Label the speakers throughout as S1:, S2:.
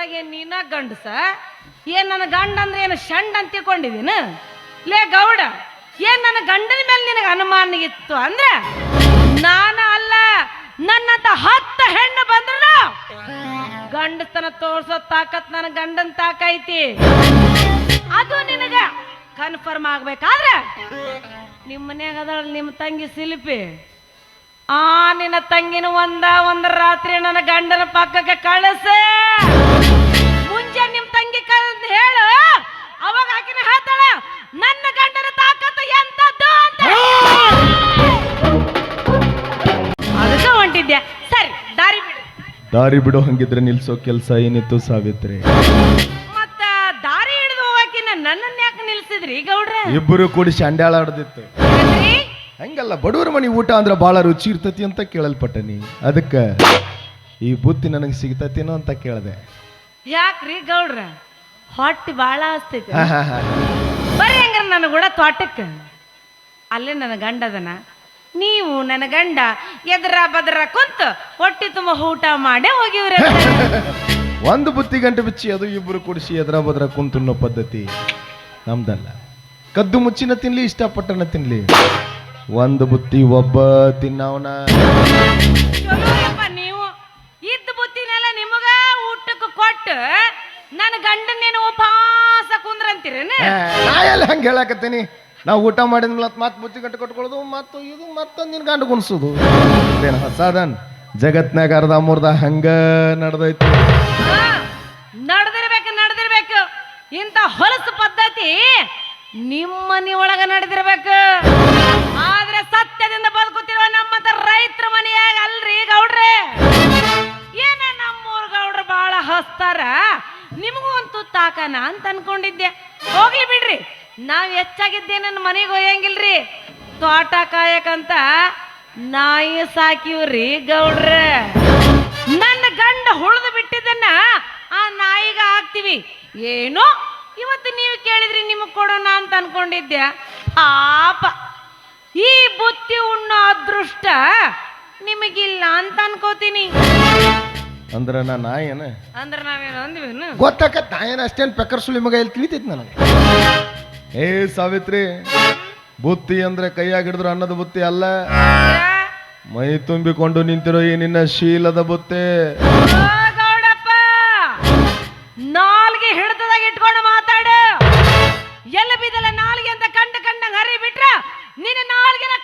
S1: ಊರಾಗೆ ನೀನ ಗಂಡಸ, ಏನ್ ನನ್ನ ಗಂಡ ಅಂದ್ರೆ ಏನು ಷಂಡ್ ಅಂತ ತಿಳ್ಕೊಂಡಿದೀನ? ಲೇ ಗೌಡ, ಏನ್ ನನ್ನ ಗಂಡನ ಮೇಲೆ ನಿನಗೆ ಅನುಮಾನ ಇತ್ತು ಅಂದ್ರೆ? ನಾನ ಅಲ್ಲ, ನನ್ನಂತ ಹತ್ತು ಹೆಣ್ಣು ಬಂದ್ರ ಗಂಡತನ ತೋರ್ಸೋ ತಾಕತ್ ನನ್ನ ಗಂಡನ್ ತಾಕೈತಿ ಅದು ನಿನಗ ಕನ್ಫರ್ಮ್ ಆಗ್ಬೇಕಾದ್ರೆ? ನಿಮ್ಮ ಮನ್ಯಾಗ ಅದಳ ನಿಮ್ಮ ತಂಗಿ ಶಿಲ್ಪಿ. ಆ ನಿನ್ನ ತಂಗಿನ ಒಂದ ಒಂದ ರಾತ್ರಿ ನನ್ನ ಗಂಡನ ಪಕ್ಕಕ್ಕೆ ಕಳಿಸ. ನಿಮ್ ತಂಗಿ ಕರೆದು ಹೇಳು ಅವಾಗ ಆಕಿನ ಹೇಳ್ತಾಳ ನನ್ನ ಗಂಡನ ತಾಕತ್ತು ಎಂತದ್ದು ಅಂತ. ಅದಕ್ಕ ಸರಿ ದಾರಿ ಬಿಡು.
S2: ದಾರಿ ಬಿಡೋ ಹಂಗಿದ್ರೆ ನಿಲ್ಸೋ ಕೆಲಸ ಏನಿತ್ತು ಸಾವಿತ್ರಿ?
S1: ಮತ್ತ ದಾರಿ ಹಿಡಿದು ಹೋಗಾಕಿನ ನನ್ನನ್ನ ಯಾಕೆ ನಿಲ್ಸಿದ್ರಿ ಗೌಡ್ರ?
S2: ಇಬ್ಬರು ಕೂಡಿ ಶಾಂಡ್ಯಾಳ ಆಡ್ದಿತ್ತು? ಹಂಗಲ್ಲ ಬಡವರ ಮನೆ ಊಟ ಅಂದ್ರೆ ಬಹಳ ರುಚಿ ಇರ್ತತಿ ಅಂತ ಕೇಳಲ್ಪಟ್ಟನಿ ಅದಕ್ಕ ಈ ಬುತ್ತಿ ನನಗೆ ಸಿಗ್ತತೇನೋ ಅಂತ ಕೇಳಿದೆ.
S1: ಯಾಕ್ರಿ ಗೌಡ್ರ? ಹೊಟ್ಟಿ ಬಾಳ ಆಸ್ತೈತಿ ಬರ್ರಿ ಹಂಗಾರ ನನ್ನ ಕೂಡ ತೋಟಕ್ಕೆ. ಅಲ್ಲೇ ನನ್ನ ಗಂಡದನ ನೀವು ನನ್ನ ಗಂಡ ಎದ್ರ ಬದ್ರ ಕುಂತ ಹೊಟ್ಟಿ ತುಂಬ ಊಟ ಮಾಡೇ ಹೋಗಿವ್ರಿ
S2: ಒಂದು ಬುತ್ತಿ ಗಂಟೆ ಬಿಚ್ಚಿ ಅದು ಇಬ್ಬರು ಕುಡಿಸಿ ಎದ್ರ ಬದ್ರ ಕುಂತುನ್ನೋ ಪದ್ಧತಿ ನಮ್ದಲ್ಲ. ಕದ್ದು ಮುಚ್ಚಿನ ತಿನ್ಲಿ ಇಷ್ಟಪಟ್ಟನ ತಿನ್ಲಿ. ಒಂದು ಬುತ್ತಿ ಒಬ್ಬ ತಿನ್ನವನ.
S1: ಕೊಟ್ಟು ನನ್ನ ಗಂಡನೇನು ಉಪವಾಸ ಕುಂದ್ರಂತೀರೇನು?
S2: ನಾ ಎಲ್ಲ ಹಂಗೆ ಹೇಳಕತ್ತೀನಿ? ನಾವು ಊಟ ಮಾಡಿದ್ಮೇಲೆ ಮತ್ತೆ ಬುತ್ತಿ ಗಂಟೆ ಕಟ್ಕೊಳ್ಳೋದು ಮತ್ತು ಇದು ಮತ್ತೊಂದು ನಿನ್ನ ಗಂಡು ಕುಣಿಸೋದು ಏನು ಹೊಸಾದನ್ ಜಗತ್ನಾಗ ಅರ್ಧ ಮುರ್ದ ಹಂಗ ನಡೆದೈತಿ.
S1: ನಡೆದಿರ್ಬೇಕು ನಡೆದಿರ್ಬೇಕು. ಇಂಥ ಹೊಲಸು ಪದ್ಧತಿ ನಿಮ್ಮ ಮನೆ ಒಳಗ ನಡೆದಿರ್ಬೇಕು. ಆದ್ರೆ ಸತ್ಯದಿಂದ ಬದುಕುತ್ತಿರುವ ನಮ್ಮಂತ ರೈತರ ಮನೆಯಾಗ ಅಲ್ರಿ ಗೌಡ್ರೆ? ಏನ ನಮ್ಮೂರ್ ಬಹಳ ಹಸ್ತಾರ. ನಿಮಗೂ ಒಂದು ತಾಕನ ಅಂತ ಅನ್ಕೊಂಡಿದ್ದೆ ಹೋಗ್ಲಿ ಬಿಡ್ರಿ. ನಾವ್ ಹೆಚ್ಚಾಗಿದ್ದೆ ನನ್ನ ಮನೆಗೆ ಒಯ್ಯಂಗಿಲ್ರಿ. ತೋಟ ಕಾಯಕಂತ ನಾಯಿ ಸಾಕಿವ್ರಿ ಗೌಡ್ರೆ. ನನ್ನ ಗಂಡ ಹುಳಿದು ಬಿಟ್ಟಿದ್ದನ್ನ ಆ ನಾಯಿಗ ಹಾಕ್ತಿವಿ. ಏನು ಇವತ್ತು ನೀವು ಕೇಳಿದ್ರಿ ನಿಮಗ್ ಕೊಡೋಣ ಅಂತ ಅನ್ಕೊಂಡಿದ್ದೆ ಪಾಪ. ಈ ಬುತ್ತಿ ಉಣ್ಣೋ ಅದೃಷ್ಟ ನಿಮಗಿಲ್ಲ ಅಂತ ಅನ್ಕೋತೀನಿ.
S2: ಅಂದ್ರೆ ನಾ ನಾಯೇನ
S1: ಅಂದ್ರೆ ನಾವೇನು ಅಂದ್ವೇನು
S2: ಗೊತ್ತಾಕತ್ ನಾಯೇನ ಅಷ್ಟೇನು ಪೆಕ್ಕರ್ ಸುಳಿ ಮಗ ಎಲ್ಲಿ ತಿಳಿತೈತಿ ನನಗೆ? ಏ ಸಾವಿತ್ರಿ ಬುತ್ತಿ ಅಂದ್ರೆ ಕೈಯಾಗ ಹಿಡಿದ್ರು ಅನ್ನದ ಬುತ್ತಿ ಅಲ್ಲ. ಮೈ ತುಂಬಿಕೊಂಡು ನಿಂತಿರೋ ಈ ನಿನ್ನ ಶೀಲದ ಬುತ್ತಿ.
S1: ಓ ಗೌಡಪ್ಪ! ನಾಲ್ಗೆ ಹಿಡ್ದದಾಗ ಇಟ್ಕೊಂಡು ಮಾತಾಡು. ಎಲ್ಲ ಬಿದ್ದಲ್ಲ ನಾಲ್ಗೆ ಅಂತ ಕಂಡ ಕಂಡಂಗ್ ಹರಿ ಬಿಟ್ರ ನಿನ್ನ ನಾಲ್ಗೆನ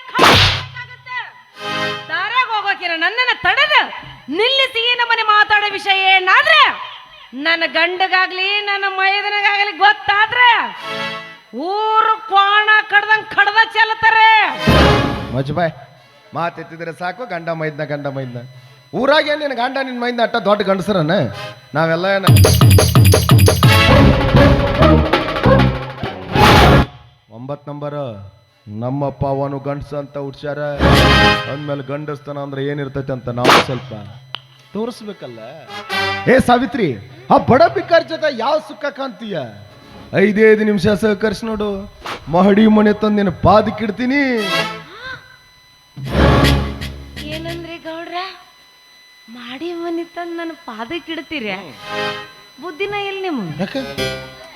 S1: ದಾರಾಗ ಹೋಗೋಕಿರ ನನ್ನನ್ನ ತಡೆದು ನಿಲ್ಲಿಸಿ ಈ ನಮ್ಮನೆ ಮಾತಾಡೋ ವಿಷಯ ಏನಾದ್ರೆ ನನ್ನ ಗಂಡಗಾಗ್ಲಿ, ನನ್ನ ಮೈದನಗಾಗ್ಲಿ ಗೊತ್ತಾದ್ರೆ ಊರು ಕೋಣ ಕಡ್ದಂಗ್ ಕಡ್ದ ಚೆಲ್ತಾರೆ.
S2: ಮಜ್ಬಾಯ್ ಮಾತೆತ್ತಿದ್ರೆ ಸಾಕು, ಗಂಡ ಮೈದ್ನ ಗಂಡ ಮೈದ್ನ. ಊರಾಗ ಏನ್ ನಿನ್ನ ಗಂಡ ನಿನ್ನ ಮೈದ್ನ ಅಟ್ಟ ದೊಡ್ಡ ಗಂಡಸರನ? ನಾವೆಲ್ಲ ಏನ ಒಂಬತ್ ನಂಬರ್ ನಮ್ಮಪ್ಪ ಅವನು ಗಂಡಸ ಅಂತ ಹುಡ್ಸ್ಯಾರ. ಅಂದ್ಮೇಲೆ ಗಂಡಸ್ತನ ಅಂದ್ರೆ ಏನಿರ್ತೈತೆ ಅಂತ ನಾವು ಸ್ವಲ್ಪ ತೋರಿಸ್ಬೇಕಲ್ಲ? ಏ ಸಾವಿತ್ರಿ ಆ ಬಡ ಬಿಕ್ಕಾರ ಜೊತೆ ಯಾವ ಸುಖ ಕಾಣ್ತೀಯ? ಐದೈದು ನಿಮಿಷ ಸಹಕರಿಸಿ ನೋಡು. ಮಹಡಿ ಮನೆ ತಂದು ನಿನ್ನ ಪಾದಕ್ಕಿಡ್ತೀನಿ
S1: ಏನಂದ್ರಿ ಗೌಡ್ರ? ಮಾಡಿ ಮನಿ ತಂದ ನನ್ನ ಪಾದಕ್ಕೆ ಇಡ್ತೀರ ಬುದ್ಧಿನ ಇಲ್ಲ ನಿಮ್ಮ
S2: ಯಾಕೆ?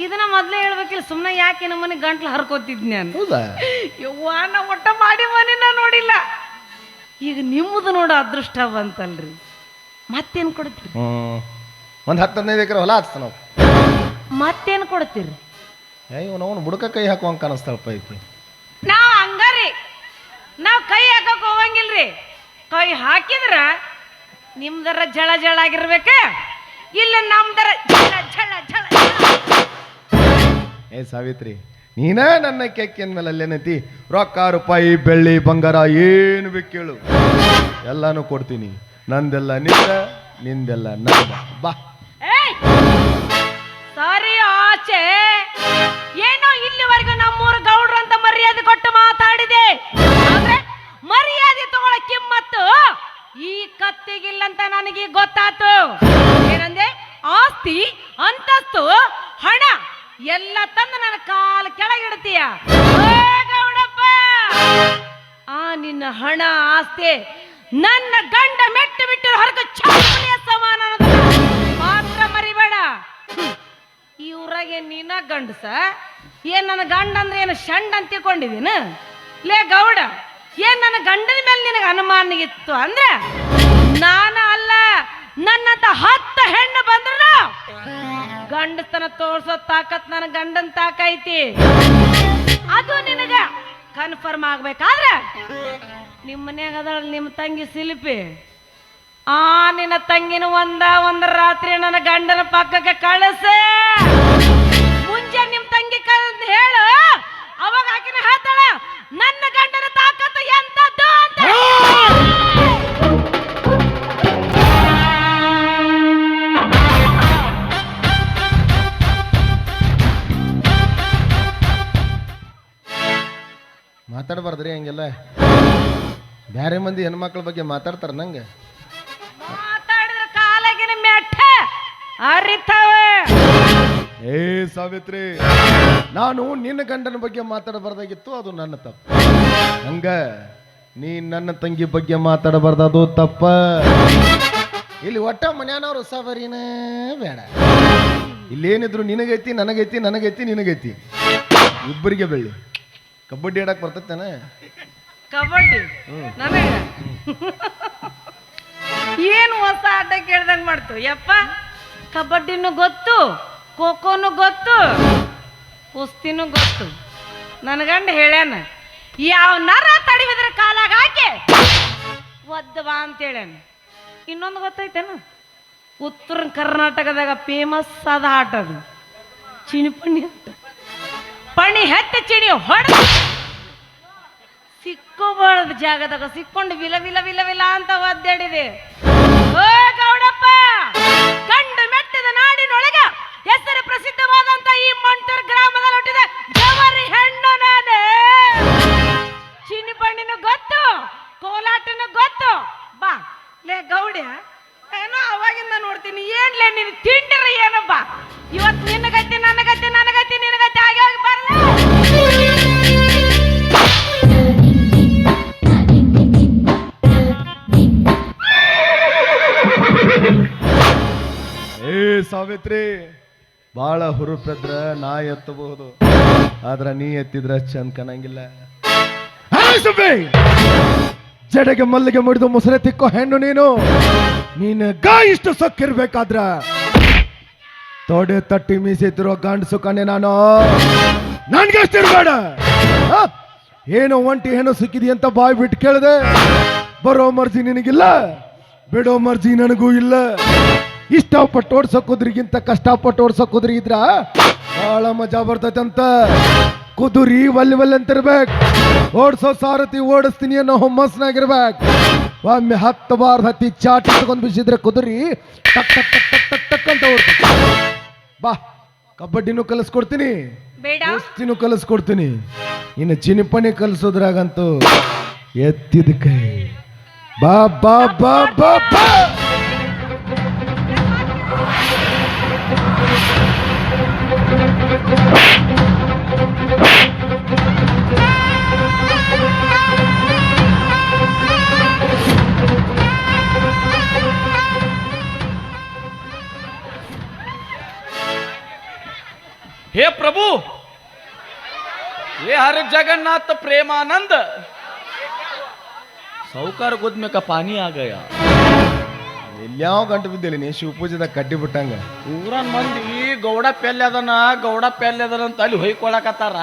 S1: ಇದನ್ನ ಮೊದ್ಲೇ ಹೇಳ್ಬೇಕಿಲ್ಲ ಸುಮ್ಮನೆ ಯಾಕೆ ನಮ್ಮನೆ ಗಂಟ್ಲು ಹರ್ಕೋತಿದ್ನಿ ನಾನು?
S2: ಹೌದಾ?
S1: ಯವ್ವ ನಾ ಒಟ್ಟ ಮಾಡಿ ಮನಿನ ನೋಡಿಲ್ಲ. ಈಗ ನಿಮ್ಮದು ನೋಡೋ ಅದೃಷ್ಟ ಬಂತಲ್ರಿ ಮತ್ತೇನು ಕೊಡ್ತೀರಿ?
S2: ಹ್ಮ್. ಒಂದು ಹತ್ತು ಹದಿನೈದು ಎಕರೆ ಹೊಲ ಹಚ್ತ ನಾವು.
S1: ಮತ್ತೇನು ಕೊಡ್ತೀರಿ?
S2: ಅವನು ಬುಡಕ ಕೈ ಹಾಕುವಂಗೆ ಕಾಣಿಸ್ತಾಳಪ್ಪ ಐತಿ
S1: ನಾವು ಹಂಗಾರಿ. ನಾವು ಕೈ ಹಾಕಕ್ ಹೋಗಂಗಿಲ್ರಿ. ಕೈ ಹಾಕಿದ್ರ ನಿಮ್ದರ ಜಳ ಜಳ ಆಗಿರ್ಬೇಕ. ಇಲ್ಲ ನಮ್ದರ ಜಳ ಜಳ ಜಳ ಜಳ.
S2: ಏ ಸಾವಿತ್ರಿ ನೀನ ನನ್ನ ಕೆಕ್ಕಿನ ಮೇಲೆ ಅಲ್ಲೇನೈತಿ ರೊಕ್ಕ ರೂಪಾಯಿ ಬೆಳ್ಳಿ ಬಂಗಾರ ಏನು ಬೇಕು ಕೇಳು. ಎಲ್ಲಾನು ಕೊಡ್ತೀನಿ. ನಂದೆಲ್ಲ ನಿಂದ, ನಿಂದೆಲ್ಲ ನಂದ. ಬಾ!
S1: ಸರಿ ಆಚೆ. ಏನೋ ಇಲ್ಲಿವರೆಗೂ ನಮ್ಮೂರು ಗೌಡ್ರು ಅಂತ ಮರ್ಯಾದೆ ಕೊಟ್ಟು ಮಾತಾಡಿದೆ. ಆದ್ರೆ ಮರ್ಯಾದೆ ತಗೊಳ ಕಿಮ್ಮತ್ತು ಈ ಕತ್ತಿಗಿಲ್ಲಂತ ನನಗೆ ಗೊತ್ತಾತು ಏನಂದೆ? ಆಸ್ತಿ, ಅಂತಸ್ತು, ಹಣ ಎಲ್ಲ ತಂದು ನನ್ನ ಕಾಲ ಕೆಳಗಿಡ್ತೀಯ ಗೌಡಪ್ಪ! ಆ ನಿನ್ನ ಹಣ, ಆಸ್ತಿ, ನನ್ನ ಗಂಡ ಬಿಟ್ಟಿರೋ ಹೊರಗೆ ಚಾಪುಲಿಯ ಸಮಾನ ಮಾತ್ರ ಮರಿಬೇಡ. ಗಂಡಸ, ಏನ್ ನನ್ನ ಗಂಡ ಅಂದ್ರೆ ಏನು ಷಂಡ್ ಅಂತ ತಿಳ್ಕೊಂಡಿದೀನ? ಲೇ ಗೌಡ, ಏನ್ ನನ್ನ ಗಂಡನ ಮೇಲೆ ನಿನಗೆ ಅನುಮಾನ ಇತ್ತು ಅಂದ್ರೆ? ನಾನ ಅಲ್ಲ, ನನ್ನಂತ ಹತ್ತು ಹೆಣ್ಣು ಬಂದ್ರ ಗಂಡತನ ತೋರ್ಸೋ ತಾಕತ್ ನನ್ನ ಗಂಡನ್ ತಾಕೈತಿ ಅದು ನಿನಗ ಕನ್ಫರ್ಮ್ ಆಗ್ಬೇಕಾದ್ರೆ? ನಿಮ್ಮ ಮನ್ಯಾಗ ನಿಮ್ಮ ತಂಗಿ ಶಿಲ್ಪಿ. ಆ, ನಿನ್ನ ತಂಗಿನ ಒಂದ ಒಂದ ರಾತ್ರಿ ನನ್ನ ಗಂಡನ ಪಕ್ಕಕ್ಕೆ ಕಳಿಸ. ಮುಂಜೆ ನಿಮ್ ತಂಗಿ ಕರೆದು ಹೇಳು. ಅವಾಗ ಆಕಿನ ಹೇಳ್ತಾಳ, ನನ್ನ ಗಂಡನ ತಾಕತ್ತು ಎಂತದ್ದು ಅಂತ.
S2: ಮಾತಾಡಬಾರ್ದ್ರಿ ಹಂಗೆಲ್ಲ. ಬ್ಯಾರೆ ಮಂದಿ ಹೆಣ್ಮಕ್ಳ ಬಗ್ಗೆ ಮಾತಾಡ್ತಾರ ನಂಗೆ.
S1: ಅರಿತಾವ.
S2: ಏ ಸಾವಿತ್ರಿ ನಾನು ನಿನ್ನ ಗಂಡನ ಬಗ್ಗೆ ಮಾತಾಡಬಾರ್ದಾಗಿತ್ತು ಅದು ನನ್ನ ತಪ್ಪು. ಹಂಗ ನೀ ನನ್ನ ತಂಗಿ ಬಗ್ಗೆ ಮಾತಾಡಬಾರ್ದು ಅದು ತಪ್ಪ. ಇಲ್ಲಿ ಒಟ್ಟ ಮನ್ಯಾನವ್ರು ಸವರಿನ ಬೇಡ. ಇಲ್ಲೇನಿದ್ರು ನಿನಗೈತಿ ನನಗೈತಿ ನನಗೈತಿ ನಿನಗೈತಿ. ಇಬ್ಬರಿಗೆ ಬೆಳ್ಳಿ. ಕಬಡ್ಡಿ ಆಡಕ್ ಬರ್ತೈತೇನ?
S1: ಕಬಡ್ಡಿ? ನನಗ ಏನು ಹೊಸ ಆಟ ಕೇಳ್ದಂಗ್ ಮಾಡ್ತು? ಯಪ್ಪ. ಕಬಡ್ಡಿನೂ ಗೊತ್ತು, ಖೋಖೋನು ಗೊತ್ತು, ಕುಸ್ತಿನೂ ಗೊತ್ತು. ನನ್ನ ಹೇಳ್ಯಾನ, ಯಾವ ನರ ತಡಿವಿದ್ರ ಕಾಲಾಗ ಹಾಕಿ ಒದ್ದವಾ ಅಂತ ಹೇಳ್ಯಾನ. ಇನ್ನೊಂದು ಗೊತ್ತೈತೇನು? ಉತ್ತರ ಕರ್ನಾಟಕದಾಗ ಫೇಮಸ್ ಆದ ಆಟ ಅದು. ಚಿಣಿಪಣಿ ಅಂತ ಪಣಿ ಹೆತ್ತ ಚಿಣಿ ಹೊಡ. ಸಿಕ್ಕೋಬಾರ್ದು ಜಾಗದಾಗ ಸಿಕ್ಕೊಂಡು ವಿಲ ವಿಲ ವಿಲ ವಿಲ ಅಂತ ಒದ್ದಾಡಿದೆ. ಓ ಗೌಡಪ್ಪ, ಕಂಡು ಮೆಟ್ಟದ ನಾಡಿನೊಳಗ ಹೆಸರು ಪ್ರಸಿದ್ಧವಾದಂತ ಈ ಮಂಟೂರ್ ಗ್ರಾಮದಲ್ಲಿ ಹುಟ್ಟಿದ ಹೆಣ್ಣು ನಾನೇ. ಚಿನ್ನಿಪಣ್ಣಿನೂ ಗೊತ್ತು, ಕೋಲಾಟನು ಗೊತ್ತು. ಬಾ, ಲೇ ಗೌಡ್ಯ, ಏನೋ ಅವಾಗಿಂದ ನೋಡ್ತೀನಿ. ಏನ್ಲೇ ನೀನು ತಿಂಡಿರ ಏನಪ್ಪ ಇವತ್ತು ಗಟ್ಟಿ ನನ್ನ ಗಟ್ಟಿ ನಿನಗತ್ತೆ
S2: ಸಾವಿತ್ರಿ. ಬಾಳ ಹುರುಪೆದ್ರ ನಾ ಎತ್ತಬಹುದು. ಆದ್ರ ನೀ ಎತ್ತಿದ್ರ ಚಂದ ಕಾಣಂಗಿಲ್ಲ. ಜಡೆಗೆ ಮಲ್ಲಿಗೆ ಮುಡಿದು ಮುಸರೆ ತಿಕ್ಕೋ ಹೆಣ್ಣು ನೀನು. ನೀನು ಗಾ ಇಷ್ಟು ಸೊಕ್ಕಿರ್ಬೇಕಾದ್ರ. ತೊಡೆ ತಟ್ಟಿ ಮೀಸಿದ್ರೋ ಗಂಡ ಕಣೆ ನಾನು. ನನ್ಗೆ ಅಷ್ಟಿರ್ಬೇಡ ಏನು ಏನೋ ಒಂಟಿ ಏನೋ ಸಿಕ್ಕಿದಿ ಅಂತ ಬಾಯ್ ಬಿಟ್ಟು ಕೇಳಿದೆ. ಬರೋ ಮರ್ಜಿ ನಿನಗಿಲ್ಲ. ಬಿಡೋ ಮರ್ಜಿ ನನಗೂ ಇಲ್ಲ. ಇಷ್ಟಪಟ್ಟು ಓಡ್ಸೋ ಕುದುರಿಗಿಂತ ಕಷ್ಟಪಟ್ಟು ಓಡ್ಸೋ ಕುದುರೆ ಇದ್ರ ಬಹಳ ಮಜಾ ಬರ್ತೈತಂತ ಕುದುರಿ ವಲ್ಲಿ ವಲ್ಲಿ ಅಂತಿರ್ಬೇಕು. ಓಡಿಸೋ ಸಾರಥಿ ಓಡಿಸ್ತೀನಿ ಅನ್ನೋ ಹುಮ್ಮಸ್ನಾಗಿರ್ಬೇಕು ಒಮ್ಮೆ ಹತ್ತು ಬಾರ್ ಹತ್ತಿ ಚಾಟ್ ತಗೊಂಡ್ ಬಿಸಿದ್ರೆ ಕುದುರಿ ಟಕ್ ಟಕ್ ಟಕ್ ಟಕ್ ಟಕ್ ಟಕ್ ಅಂತ ಓಡ್ತೀನಿ ಬಾ ಕಬಡ್ಡಿನೂ ಕಲಿಸ್ಕೊಡ್ತೀನಿ. ಕುಸ್ತಿನೂ ಕಲಿಸ್ಕೊಡ್ತೀನಿ. ಇನ್ನು ಚಿನಿಪಣಿ ಕಲಿಸೋದ್ರಾಗಂತೂ ಎತ್ತಿದ ಕೈ. ಬಾ ಬಾ ಬಾ ಬಾ ಬಾ.
S3: हे प्रभु ये हर जगन्नाथ प्रेमानंद। साहूकार गुद में का पानी आ गया।
S2: ಎಲ್ಯಾವ ಗಂಟು ಬಿದ್ದಿಲ್ಲ ನೀ ಶಿವಪೂಜೆದಾಗ ಕಡ್ಡಿ ಬಿಟ್ಟಂಗ.
S3: ಊರನ್ ಮಂದಿ ಗೌಡ ಪೆಲ್ಲೆ ಅದನ ಗೌಡ ಪೆಲ್ಲೆ ಅದನ ಅಂತ ಅಲ್ಲಿ ಹೊಯ್ಕೊಳಕತ್ತಾರ.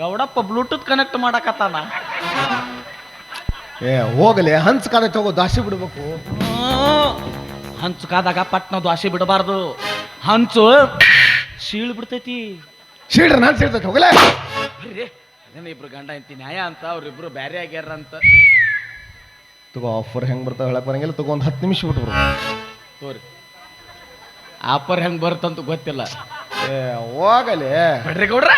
S3: ಗೌಡಪ್ಪ ಬ್ಲೂಟೂತ್ ಕನೆಕ್ಟ್ ಮಾಡಕತ್ತಾನ.
S2: ಏ ಹೋಗಲಿ ಹಂಚ್ ಕಾಲ ತಗೋ ದಾಸಿ ಬಿಡ್ಬೇಕು.
S3: ಹಂಚು ಕಾದಾಗ ಪಟ್ನ ದ್ವಾಸಿ ಬಿಡಬಾರ್ದು. ಹಂಚು ಶೀಳ್ ಬಿಡ್ತೈತಿ.
S2: ಶೀಡ್ರ ನಾನು ಸೇರ್ತೈತೆ ಹೋಗಲೇ.
S3: ಅದೇನ ಇಬ್ರು ಗಂಡ ಐತಿ ನ್ಯಾಯ ಅಂತ ಅವ್ರಿಬ್ರು ಬ್ಯಾರೆ ಆಗ್ಯಾರ ಅಂತ
S2: ತಗೋ ಆಫರ್ ಹೆಂಗ್ ಬರ್ತಾವೆ ಹೇಳಕ್ ಬರಂಗಿಲ್ಲ. ತಗೋ ಒಂದು ಹತ್ತು ನಿಮಿಷ ಬಿಟ್ಬಿಡು.
S3: ತೋರಿ. ಆಫರ್ ಹೆಂಗ್ ಬರುತ್ತಂತ ಗೊತ್ತಿಲ್ಲ.
S2: ಏ ಹೋಗಲಿ.
S3: ಬಿಡ್ರಿ ಗೌಡ್ರ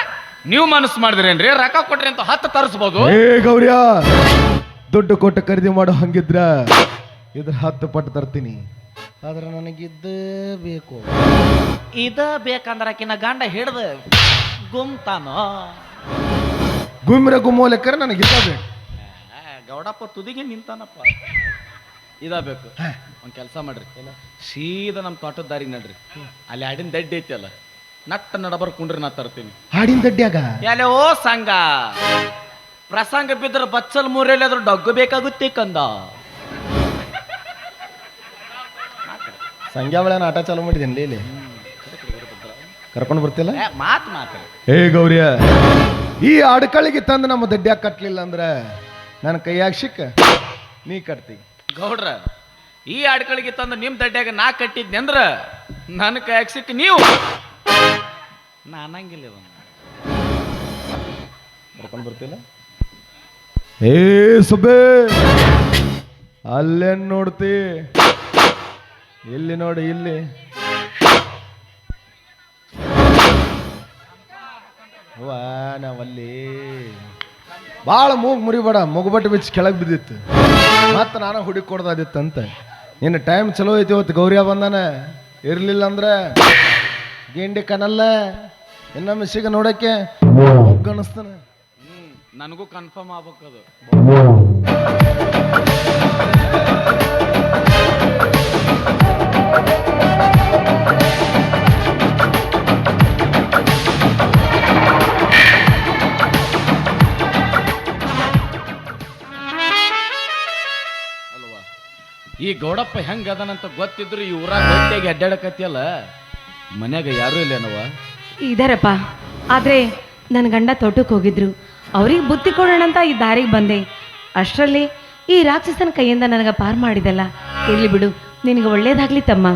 S3: ನೀವು ಮನಸ್ಸು ಮಾಡಿದ್ರೇನ್ರಿ? ರೊಕ್ಕ ಕೊಟ್ರಿ ಅಂತ ಹತ್ತು ತರಿಸ್ಬೋದು.
S2: ಏ ಗೌರ್ಯ ದುಡ್ಡು ಕೊಟ್ಟು ಖರೀದಿ ಮಾಡೋ ಹಂಗಿದ್ರ ಇದ್ರ ಹತ್ತು ಪಟ್ಟು ತರ್ತೀನಿ. ಆದ್ರೆ ನನಗಿದ್ದ ಬೇಕು.
S3: ಇದ ಬೇಕಂದ್ರ ಆಕಿನ ಗಂಡ ಹಿಡ್ದು ಗುಮ್ತಾನೋ?
S2: ಗುಮ್ರ ಗುಮ್ಮೋ ಲೆಕ್ಕರೆ ನನಗಿದ್ದ ಬೇಕು.
S3: ಗೌಡಪ್ಪ ತುದಿಗೆ ನಿಂತಾನಪ್ಪ. ಇದ ಬೇಕು. ಒಂದ್ ಕೆಲಸ ಮಾಡ್ರಿ. ಸೀದಾ ನಮ್ಮ ತೋಟದ ದಾರಿ ನಡ್ರಿ. ಅಲ್ಲಿ ಆಡಿನ ದಡ್ಡಿ ಐತಿ ಅಲ್ಲ ನಟ್ಟ ನಡಬರ್ ಕುಂಡ್ರಿ ನಾ ತರ್ತೀನಿ.
S2: ಹಾಡಿನ ದಡ್ಡ್ಯಾಗ?
S3: ಎಲೆ ಓ ಸಂಘ. ಪ್ರಸಂಗ ಬಿದ್ದರೆ ಬಚ್ಚಲ್ ಮೂರೆಯಲ್ಲಿ ಅದ್ರ ಡಗ್ಗು ಬೇಕಾಗುತ್ತೆ ಕಂದ.
S2: ಸಂಗ್ಯಾ ಬೆಳೆ ಆಟ ಚಾಲು ಮಾಡಿದ್ದೀನಿ ಇಲ್ಲಿ? ಕರ್ಕೊಂಡು ಬರ್ತಿಲ್ಲ
S3: ಮಾತು ಮಾತ್ ಮಾತ್ರ.
S2: ಹೇ ಗೌರಿಯ ಈ ಅಡ್ಕಳಿಗೆ ತಂದು ನಮ್ಮ ದಡ್ಡ್ಯಾಗ ಕಟ್ಲಿಲ್ಲ ಅಂದ್ರೆ ನನ್ನ ಕೈಯಾಗ ಸಿಕ್ಕ ನೀ ಕಟ್ತಿ.
S3: ಗೌಡ್ರ ಈ ಆಡ್ಕಳಿಗೆ ತಂದು ನಿಮ್ಮ ದಡ್ಡ್ಯಾಗ ನಾ ಕಟ್ಟಿದ್ನಿ ಅಂದ್ರ ನನ್ನ ಕೈಯಾಗ ಸಿಕ್ಕ ನೀವು. ನಾನಂಗಿಲ್ಲ ಅನ್ನಂಗಿಲ್ಲ
S2: ಕರ್ಕೊಂಡು ಬರ್ತಿಲ್ಲ ಏ ಸುಬ್ಬೆ ಅಲ್ಲೇನ್ ನೋಡ್ತಿ? ಇಲ್ಲಿ ನೋಡಿ ಇಲ್ಲಿ. ಅವ್ವ ನಾವಲ್ಲಿ. ಭಾಳ ಮೂಗ್ ಮುರಿಬೇಡ ಮುಗುಬಟ್ಟು ಬಿಚ್ಚಿ ಕೆಳಗೆ ಬಿದ್ದಿತ್ತು. ಮತ್ತೆ ನಾನು ಹುಡುಕಿ ಕೊಡ್ದಾದಿತ್ತಂತ. ನಿನ್ನ ಟೈಮ್ ಚಲೋ ಐತಿ ಇವತ್ತು ಗೌರಿಯ ಬಂದಾನ ಇರ್ಲಿಲ್ಲ ಅಂದ್ರೆ ಗಿಂಡಿ ಕನಲ್ಲ ಇನ್ನೊಮ್ಮೆ ಸಿಗ ನೋಡಕ್ಕೆ ಅನಿಸ್ತಾನೆ
S3: ನನಗೂ ಕನ್ಫರ್ಮ್ ಆಗ್ಬೇಕದು ಈ ಗೌಡಪ್ಪ ಹೆಂಗ ಅದನಂತ ಗೊತ್ತಿದ್ರು ಈ ಊರಾಗ ಗಟ್ಟಿಯಾಗಿ ಅಡ್ಡಾಡಕತ್ತಿಯಲ್ಲ ಮನ್ಯಾಗ ಯಾರೂ ಇಲ್ಲೇನವ
S1: ಇದಾರಪ್ಪ. ಆದ್ರೆ ನನ್ನ ಗಂಡ ತೋಟಕ್ಕೆ ಹೋಗಿದ್ರು. ಅವ್ರಿಗೆ ಬುದ್ಧಿ ಕೊಡೋಣ ಅಂತ ಈ ದಾರಿಗೆ ಬಂದೆ. ಅಷ್ಟರಲ್ಲಿ ಈ ರಾಕ್ಷಸನ ಕೈಯಿಂದ ನನಗೆ ಪಾರ್ ಮಾಡಿದಲ್ಲ. ಇರ್ಲಿ ಬಿಡು ನಿನಗೆ ಒಳ್ಳೇದಾಗ್ಲಿ ತಮ್ಮ.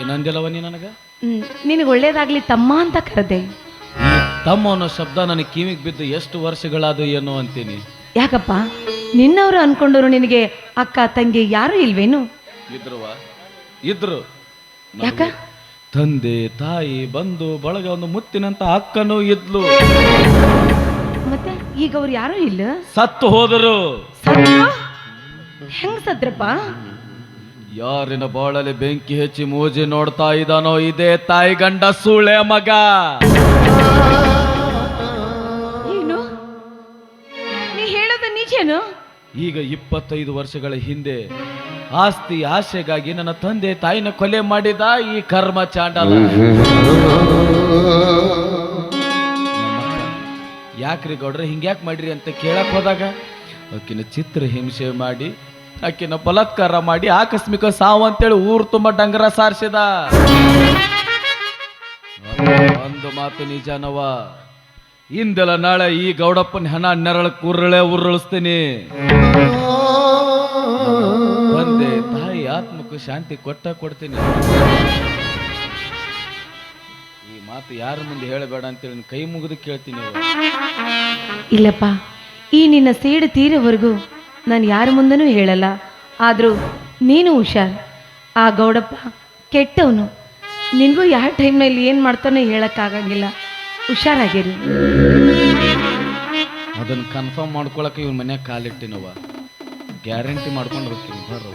S3: ಏನಂದಿಲ್ಲವ ನೀ ನನಗ?
S1: ಹ್ಮ್, ನಿನಗೆ ಒಳ್ಳೇದಾಗ್ಲಿ ತಮ್ಮ ಅಂತ ಕರೆದೆ.
S3: ಈ ತಮ್ಮ ಅನ್ನೋ ಶಬ್ದ ನನಗೆ ಕಿವಿಗೆ ಬಿದ್ದು ಎಷ್ಟು ವರ್ಷಗಳಾದ ಏನೋ ಅಂತೀನಿ.
S1: ಯಾಕಪ್ಪ? ನಿನ್ನವರು ಅನ್ಕೊಂಡರು ನಿನಗೆ ಅಕ್ಕ ತಂಗಿ ಯಾರು ಇಲ್ವೇನು?
S3: ಇದ್ರುವ ಇದ್ರು.
S1: ಯಾಕ?
S3: ತಂದೆ ತಾಯಿ ಬಂಧು ಬಳಗ ಒಂದು ಮುತ್ತಿನಂತ ಅಕ್ಕನೂ ಇದ್ಲು.
S1: ಮತ್ತೆ ಈಗ ಅವ್ರು ಯಾರು ಇಲ್ಲ?
S3: ಸತ್ತು ಹೋದರು.
S1: ಹೆಂಗ ಹೆಂಗ್ ಸತ್ರಪ್ಪ
S3: ಯಾರಿನ ಬಾಳಲ್ಲಿ ಬೆಂಕಿ ಹೆಚ್ಚಿ ಮೋಜಿ ನೋಡ್ತಾ ಇದ್ದಾನೋ ಇದೇ ತಾಯಿ ಗಂಡ ಸೂಳೆ ಮಗ. ಈಗ ಇಪ್ಪತ್ತೈದು ವರ್ಷಗಳ ಹಿಂದೆ ಆಸ್ತಿ ಆಸೆಗಾಗಿ ನನ್ನ ತಂದೆ ತಾಯಿನ ಕೊಲೆ ಮಾಡಿದ ಈ ಕರ್ಮ ಚಾಂಡಲ. ಯಾಕ್ರಿ ಗೌಡ್ರೆ ಹಿಂಗ್ಯಾಕ್ ಮಾಡ್ರಿ ಅಂತ ಕೇಳಕ್ ಹೋದಾಗ? ಆಕಿನ ಚಿತ್ರ ಹಿಂಸೆ ಮಾಡಿ ಆಕಿನ ಬಲಾತ್ಕಾರ ಮಾಡಿ ಆಕಸ್ಮಿಕ ಸಾವು ಅಂತೇಳಿ ಊರು ತುಂಬ ಡಂಗರ ಸಾರಿಸಿದ. ಒಂದು ಮಾತು ನಿಜನವ ಇಂದೆಲ್ಲ ನಾಳೆ ಈ ಗೌಡಪ್ಪನ ಹಣ ನೆರಳ ಕುರ್ರಳೆ ಉರುಳಿಸ್ತೀನಿ. ಬಂದೆ, ತಾಯಿ ಆತ್ಮಕ್ಕೆ ಶಾಂತಿ ಕೊಟ್ಟ ಕೊಡ್ತೀನಿ. ಈ ಮಾತು ಯಾರ ಮುಂದೆ ಹೇಳಬೇಡ ಅಂತೇಳಿ ಕೈ ಮುಗಿದು ಕೇಳ್ತೀನಿ.
S1: ಇಲ್ಲಪ್ಪ, ಈ ನಿನ್ನ ಸೇಡು ತೀರವರೆಗೂ ನಾನು ಯಾರ ಮುಂದನೂ ಹೇಳಲ್ಲ. ಆದರೂ ನೀನು ಹುಷಾರ್. ಆ ಗೌಡಪ್ಪ ಕೆಟ್ಟವನು. ನಿನಗೂ ಯಾವ ಟೈಮ್ನಲ್ಲಿ ಏನು ಮಾಡ್ತಾನೋ ಹೇಳೋಕ್ಕಾಗಂಗಿಲ್ಲ. ಹುಷಾರಾಗಿರು.
S3: ಅದನ್ನ ಕನ್ಫರ್ಮ್ ಮಾಡ್ಕೊಳಕ್ಕೆ ಇವ್ರ ಮನ್ಯಾಗ ಕಾಲಿಟ್ಟಿನವ ಗ್ಯಾರಂಟಿ ಮಾಡ್ಕೊಂಡು ಹೋಗ್ತೀನಿ ಬರ್ರು